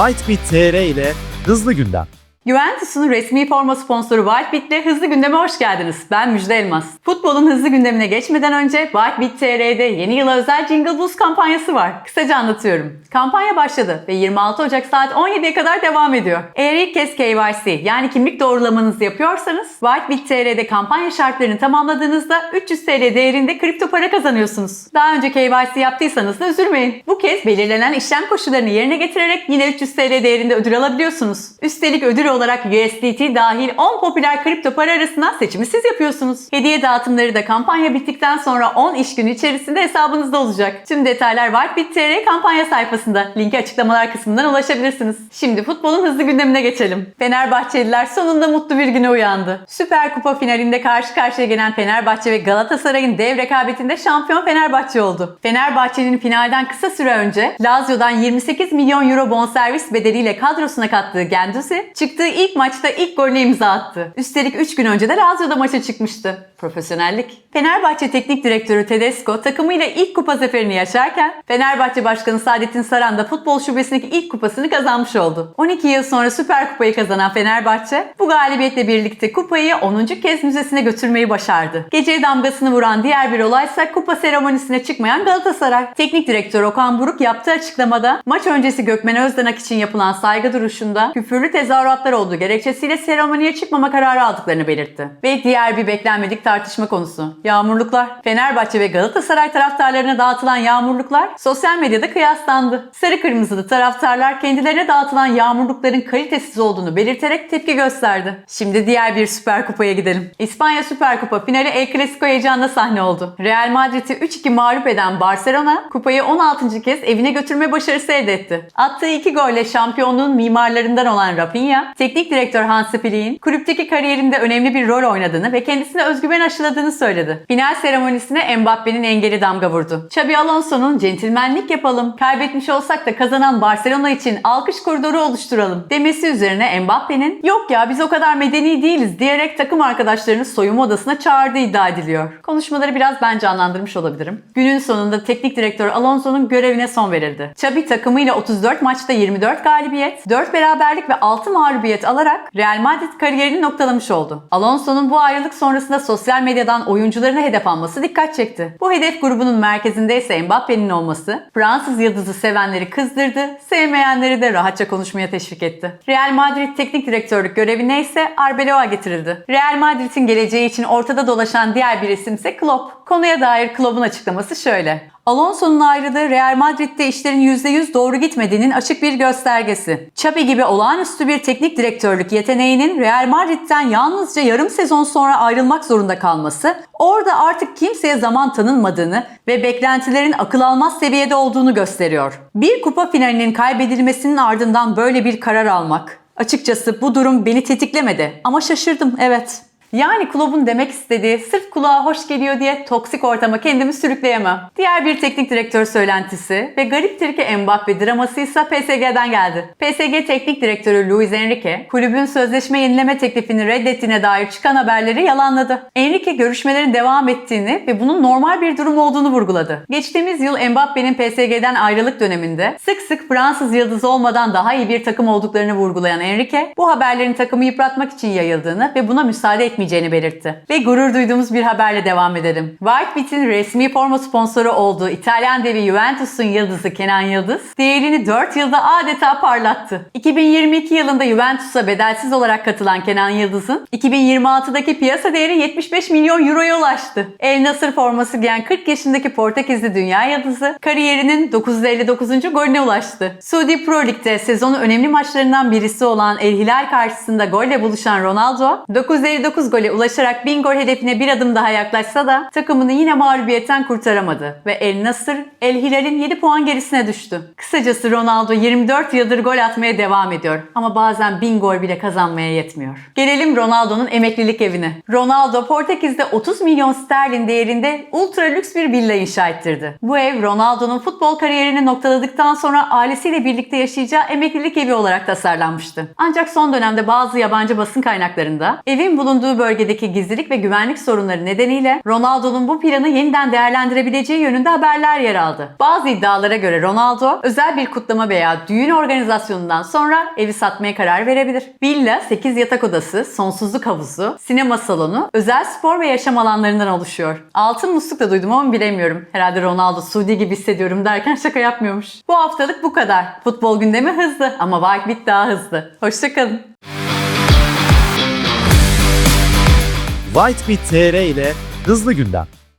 Whitebit TR ile hızlı gündem. Juventus'un resmi forma sponsoru Whitebit'le hızlı gündeme hoş geldiniz. Ben Müjde Elmas. Futbolun hızlı gündemine geçmeden önce Whitebit TR'de yeni yıla özel Jingle Boost kampanyası var. Kısaca anlatıyorum. Kampanya başladı ve 26 Ocak saat 17'ye kadar devam ediyor. Eğer ilk kez KYC yani kimlik doğrulamanızı yapıyorsanız Whitebit TR'de kampanya şartlarını tamamladığınızda 300 TL değerinde kripto para kazanıyorsunuz. Daha önce KYC yaptıysanız da üzülmeyin. Bu kez belirlenen işlem koşullarını yerine getirerek yine 300 TL değerinde ödül alabiliyorsunuz. Üstelik ödül olarak USDT dahil 10 popüler kripto para arasından seçimi siz yapıyorsunuz. Hediye dağıtımları da kampanya bittikten sonra 10 iş günü içerisinde hesabınızda olacak. Tüm detaylar Whitebit TR kampanya sayfasında. Linki açıklamalar kısmından ulaşabilirsiniz. Şimdi futbolun hızlı gündemine geçelim. Fenerbahçeliler sonunda mutlu bir güne uyandı. Süper Kupa finalinde karşı karşıya gelen Fenerbahçe ve Galatasaray'ın dev rekabetinde şampiyon Fenerbahçe oldu. Fenerbahçe'nin finalden kısa süre önce Lazio'dan 28 milyon euro bonservis bedeliyle kadrosuna kattığı Genduzi çıktığı ilk maçta ilk golünü imza attı. Üstelik 3 gün önce de Lazio'da maça çıkmıştı. Profesyonellik. Fenerbahçe Teknik Direktörü Tedesco takımıyla ilk kupa zaferini yaşarken Fenerbahçe Başkanı Saadettin Saran da futbol şubesindeki ilk kupasını kazanmış oldu. 12 yıl sonra Süper Kupayı kazanan Fenerbahçe bu galibiyetle birlikte kupayı 10. kez müzesine götürmeyi başardı. Geceye damgasını vuran diğer bir olaysa kupa seremonisine çıkmayan Galatasaray. Teknik Direktör Okan Buruk yaptığı açıklamada maç öncesi Gökmen Özdenak için yapılan saygı duruşunda küfürlü tezahüratlar olduğu gerekçesiyle seremoniye çıkmama kararı aldıklarını belirtti. Ve diğer bir beklenmedik tartışma konusu. Yağmurluklar. Fenerbahçe ve Galatasaray taraftarlarına dağıtılan yağmurluklar sosyal medyada kıyaslandı. Sarı kırmızılı taraftarlar kendilerine dağıtılan yağmurlukların kalitesiz olduğunu belirterek tepki gösterdi. Şimdi diğer bir Süper Kupa'ya gidelim. İspanya Süper Kupa finali El Clasico heyecanına sahne oldu. Real Madrid'i 3-2 mağlup eden Barcelona kupayı 16. kez evine götürme başarısı elde etti. Attığı iki golle şampiyonluğun mimarlarından olan Rafinha, teknik direktör Hansi Flick'in kulüpteki kariyerinde önemli bir rol oynadığını ve kendisine özgüven aşıladığını söyledi. Final seremonisine Mbappe'nin engeli damga vurdu. Xabi Alonso'nun centilmenlik yapalım, kaybetmiş olsak da kazanan Barcelona için alkış koridoru oluşturalım demesi üzerine Mbappe'nin yok ya biz o kadar medeni değiliz diyerek takım arkadaşlarını soyunma odasına çağırdığı iddia ediliyor. Konuşmaları biraz ben canlandırmış olabilirim. Günün sonunda teknik direktör Alonso'nun görevine son verildi. Xabi takımıyla 34 maçta 24 galibiyet, 4 beraberlik ve 6 mağlubiyet alarak Real Madrid kariyerini noktalamış oldu. Alonso'nun bu ayrılık sonrasında sosyal medyadan oyuncularına hedef alması dikkat çekti. Bu hedef grubunun merkezinde ise Mbappe'nin olması Fransız yıldızı sevenleri kızdırdı, sevmeyenleri de rahatça konuşmaya teşvik etti. Real Madrid teknik direktörlük görevine ise Arbeloa getirildi. Real Madrid'in geleceği için ortada dolaşan diğer bir isim ise Klopp. Konuya dair Klopp'un açıklaması şöyle. Alonso'nun ayrılığı Real Madrid'de işlerin %100 doğru gitmediğinin açık bir göstergesi. Xabi gibi olağanüstü bir teknik direktörlük yeteneğinin Real Madrid'den yalnızca yarım sezon sonra ayrılmak zorunda kalması, orada artık kimseye zaman tanınmadığını ve beklentilerin akıl almaz seviyede olduğunu gösteriyor. Bir kupa finalinin kaybedilmesinin ardından böyle bir karar almak, açıkçası bu durum beni tetiklemedi ama şaşırdım evet. Yani kulübün demek istediği sırf kulağa hoş geliyor diye toksik ortama kendimi sürükleyemem. Diğer bir teknik direktör söylentisi ve gariptir ki Mbappe draması ise PSG'den geldi. PSG teknik direktörü Luis Enrique kulübün sözleşme yenileme teklifini reddettiğine dair çıkan haberleri yalanladı. Enrique görüşmelerin devam ettiğini ve bunun normal bir durum olduğunu vurguladı. Geçtiğimiz yıl Mbappe'nin PSG'den ayrılık döneminde sık sık Fransız yıldızı olmadan daha iyi bir takım olduklarını vurgulayan Enrique bu haberlerin takımı yıpratmak için yayıldığını ve buna müsaade etmeyeceğini etmeyeceğini belirtti. Ve gurur duyduğumuz bir haberle devam edelim. Whitebit'in resmi forma sponsoru olduğu İtalyan devi Juventus'un yıldızı Kenan Yıldız, değerini 4 yılda adeta parlattı. 2022 yılında Juventus'a bedelsiz olarak katılan Kenan Yıldız'ın 2026'daki piyasa değeri 75 milyon euroya ulaştı. El Nasır forması giyen 40 yaşındaki Portekizli dünya yıldızı kariyerinin 959. golüne ulaştı. Suudi Pro Lig'de sezonun önemli maçlarından birisi olan El Hilal karşısında golle buluşan Ronaldo, 959 gole ulaşarak 1000 gol hedefine bir adım daha yaklaşsa da takımını yine mağlubiyetten kurtaramadı ve El Nasır, El Hilal'in 7 puan gerisine düştü. Kısacası Ronaldo 24 yıldır gol atmaya devam ediyor ama bazen 1000 gol bile kazanmaya yetmiyor. Gelelim Ronaldo'nun emeklilik evine. Ronaldo Portekiz'de 30 milyon sterlin değerinde ultra lüks bir villa inşa ettirdi. Bu ev Ronaldo'nun futbol kariyerini noktaladıktan sonra ailesiyle birlikte yaşayacağı emeklilik evi olarak tasarlanmıştı. Ancak son dönemde bazı yabancı basın kaynaklarında evin bulunduğu bölgedeki gizlilik ve güvenlik sorunları nedeniyle Ronaldo'nun bu planı yeniden değerlendirebileceği yönünde haberler yer aldı. Bazı iddialara göre Ronaldo özel bir kutlama veya düğün organizasyonundan sonra evi satmaya karar verebilir. Villa 8 yatak odası, sonsuzluk havuzu, sinema salonu, özel spor ve yaşam alanlarından oluşuyor. Altın musluk da duydum ama bilemiyorum. Herhalde Ronaldo Suudi gibi hissediyorum derken şaka yapmıyormuş. Bu haftalık bu kadar. Futbol gündemi hızlı ama Whitebit daha hızlı. Hoşçakalın. Whitebit TR ile hızlı gündem.